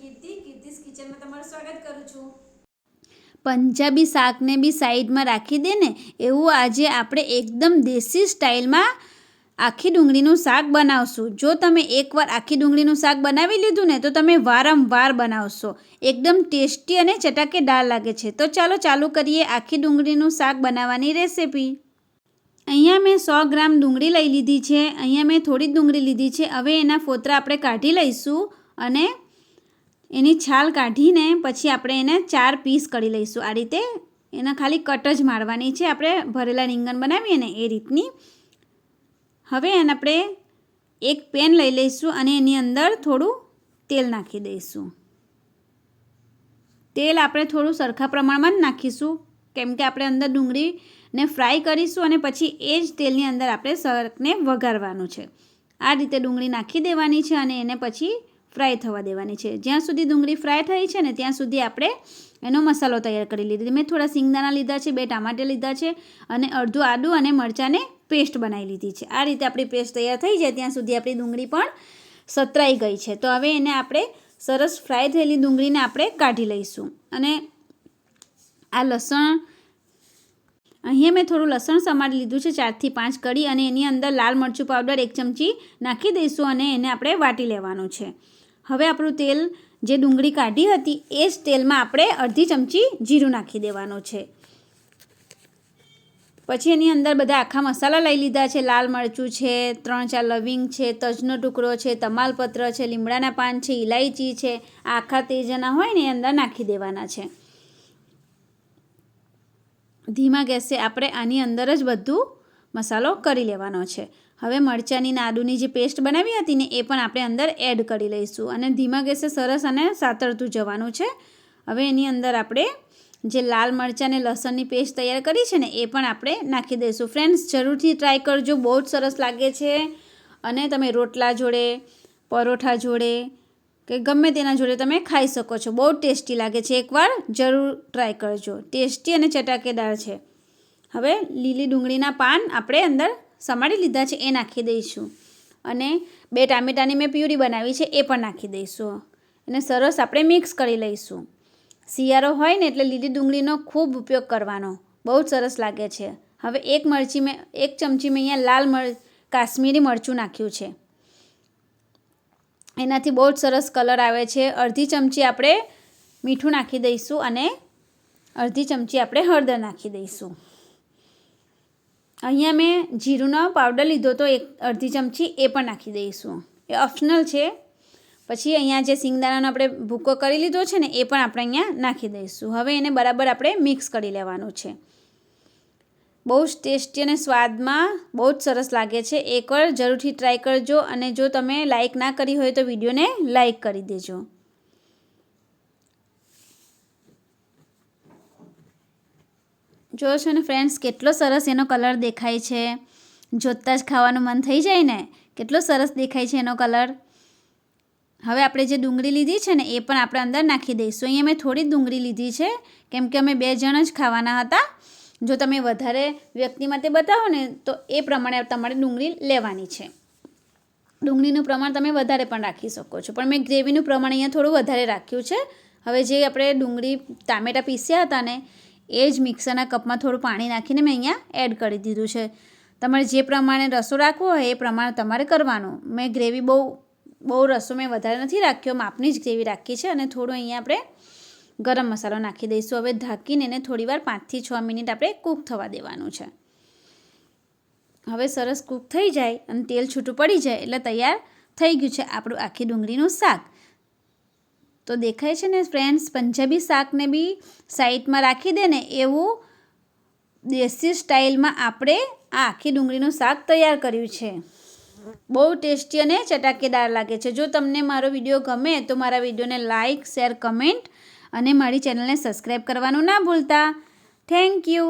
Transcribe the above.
કીર્તિ, કીર્તિસ કિચનમાં તમારું સ્વાગત કરું છું. પંજાબી શાકને બી સાઈડમાં રાખી દે ને, એવું આજે આપણે એકદમ દેશી સ્ટાઇલમાં આખી ડુંગળીનું શાક બનાવશું. જો તમે એકવાર આખી ડુંગળીનું શાક બનાવી લીધું ને, તો તમે વારંવાર બનાવશો. એકદમ ટેસ્ટી અને ચટાકેદાર લાગે છે. તો ચાલો ચાલુ કરીએ આખી ડુંગળીનું શાક બનાવવાની રેસીપી. અહીંયા મેં સો ગ્રામ ડુંગળી લઈ લીધી છે. અહીંયા મેં થોડી ડુંગળી લીધી છે. હવે એના ફોતરા આપણે કાઢી લઈશું અને એની છાલ કાઢીને પછી આપણે એને ચાર પીસ કરી લઈશું. આ રીતે એના ખાલી કટ જ મારવાની છે. આપણે ભરેલા રીંગણ બનાવીએ ને એ રીતની. હવે એને આપણે એક પેન લઈ લઈશું અને એની અંદર થોડું તેલ નાખી દઈશું. તેલ આપણે થોડું સરખા પ્રમાણમાં જ નાખીશું. કેમ કે આપણે અંદર ડુંગળીને ફ્રાય કરીશું અને પછી એ જ તેલની અંદર આપણે સરકને વઘારવાનું છે. આ રીતે ડુંગળી નાખી દેવાની છે અને એને પછી ફ્રાય થવા દેવાની છે. જ્યાં સુધી ડુંગળી ફ્રાય થઈ છે ને, ત્યાં સુધી આપણે એનો મસાલો તૈયાર કરી લીધો. મેં થોડા સિંગદાણા લીધા છે, બે ટામાટા લીધા છે અને અડધું આદું અને મરચાંને પેસ્ટ બનાવી લીધી છે. આ રીતે આપણી પેસ્ટ તૈયાર થઈ જાય, ત્યાં સુધી આપણી ડુંગળી પણ સતરાઈ ગઈ છે. તો હવે એને આપણે સરસ ફ્રાય થયેલી ડુંગળીને આપણે કાઢી લઈશું. અને આ લસણ, અહીંયા મેં થોડું લસણ સમારી લીધું છે, ચારથી પાંચ કડી અને એની અંદર લાલ મરચું પાવડર એક ચમચી નાખી દઈશું અને એને આપણે વાટી લેવાનું છે. હવે આપણું તેલ જે ડુંગળી કાઢી હતી, એ જ તેલમાં આપણે અડધી ચમચી જીરું નાખી દેવાનું છે. પછી એની અંદર બધા આખા મસાલા લઈ લીધા છે. લાલ મરચું છે, ત્રણ ચાર લવિંગ છે, તજનો ટુકડો છે, તમાલપત્ર છે, લીમડાના પાન છે ઇલાયચી છે આખા તેજના હોય ને એ અંદર નાખી દેવાના છે. ધીમા ગેસે આપણે આની અંદર જ બધું મસાલો કરી લેવાનો છે. હવે મરચાંની નાડુની જે પેસ્ટ બનાવી હતી ને, એ પણ આપણે અંદર એડ કરી લઈશું. અને ધીમા ગેસે સરસ અને સાતરતું જવાનું છે. હવે એની અંદર આપણે જે લાલ મરચાં અને લસણની પેસ્ટ તૈયાર કરી છે ને, એ પણ આપણે નાખી દઈશું. ફ્રેન્ડ્સ, જરૂરથી ટ્રાય કરજો. બહુ જ સરસ લાગે છે. અને તમે રોટલા જોડે, પરોઠા જોડે કે ગમે તેના જોડે તમે ખાઈ શકો છો. બહુ ટેસ્ટી લાગે છે. એકવાર જરૂર ટ્રાય કરજો. ટેસ્ટી અને ચટાકેદાર છે. હવે લીલી ડુંગળીના પાન આપણે અંદર સમારી લીધા છે એ નાખી દઈશું. અને બે ટામેટાની મેં પ્યુરી બનાવી છે એ પણ નાખી દઈશું. અને સરસ આપણે મિક્સ કરી લઈશું. શિયાળો હોય ને એટલે લીલી ડુંગળીનો ખૂબ ઉપયોગ કરવાનો. બહુ જ સરસ લાગે છે. હવે એક મરચી મેં, એક ચમચી મેં અહીંયા લાલ મર, કાશ્મીરી મરચું નાખ્યું છે. એનાથી બહુ જ સરસ કલર આવે છે. અડધી ચમચી આપણે મીઠું નાખી દઈશું અને અડધી ચમચી આપણે હળદર નાખી દઈશું. અહીંયા મેં જીરુંનો પાવડર લીધો તો એક અડધી ચમચી એ પણ નાખી દઈશું. એ ઓપ્શનલ છે. પછી અહીંયા જે સિંગદાણાનો આપણે ભૂકો કરી લીધો છે ને, એ પણ આપણે અહીંયા નાખી દઈશું. હવે એને બરાબર આપણે મિક્સ કરી લેવાનું છે. બહુ જ ટેસ્ટી અને સ્વાદમાં બહુ જ સરસ લાગે છે. એકવાર જરૂરથી ટ્રાય કરજો અને જો તમે લાઇક ના કરી હોય તો વિડીયોને લાઇક કરી દેજો. જો છો ને ફ્રેન્ડ્સ કેટલો સરસ એનો કલર દેખાય છે. જોતાં જ ખાવાનું મન થઈ જાય ને? કેટલો સરસ દેખાય છે એનો કલર હવે આપણે જે ડુંગળી લીધી છે ને, એ પણ આપણે અંદર નાખી દઈશું. અહીંયા મેં થોડી ડુંગળી લીધી છે, કેમ કે અમે બે જણ જ ખાવાના હતા. જો તમે વધારે વ્યક્તિ માટે બતાવો ને, તો એ પ્રમાણે તમારે ડુંગળી લેવાની છે. ડુંગળીનું પ્રમાણ તમે વધારે પણ રાખી શકો છો. પણ મેં ગ્રેવીનું પ્રમાણ અહીંયા થોડું વધારે રાખ્યું છે. હવે જે આપણે ડુંગળી ટામેટાં પીસ્યા હતા ને એ જ મિક્સરના કપમાં થોડું પાણી નાખીને મેં અહીંયા એડ કરી દીધું છે. તમારે જે પ્રમાણે રસો રાખવો હોય એ પ્રમાણે તમારે કરવાનું. મેં ગ્રેવી બહુ બહુ રસો મેં વધારે નથી રાખ્યો માપની જ ગ્રેવી રાખી છે અને થોડું અહીંયા આપણે ગરમ મસાલો નાખી દઈશું. હવે ઢાંકીને એને થોડીવાર પાંચથી છ મિનિટ આપણે કૂક થવા દેવાનું છે. હવે સરસ કૂક થઈ જાય અને તેલ છૂટું પડી જાય એટલે તૈયાર થઈ ગયું છે આપણું આખી ડુંગળીનું શાક. તો દેખાય છે ને ફ્રેન્ડ્સ પંજાબી શાકને બી સાઈડમાં રાખી દે ને એવું દેશી સ્ટાઇલમાં આપણે આ આખી ડુંગળીનું શાક તૈયાર કર્યું છે. બહુ ટેસ્ટી અને ચટાકેદાર લાગે છે. જો તમને મારો વીડિયો ગમે તો મારા વિડીયોને લાઇક શેર, કમેન્ટ અને મારી ચેનલને સબસ્ક્રાઈબ કરવાનું ના ભૂલતા. Thank you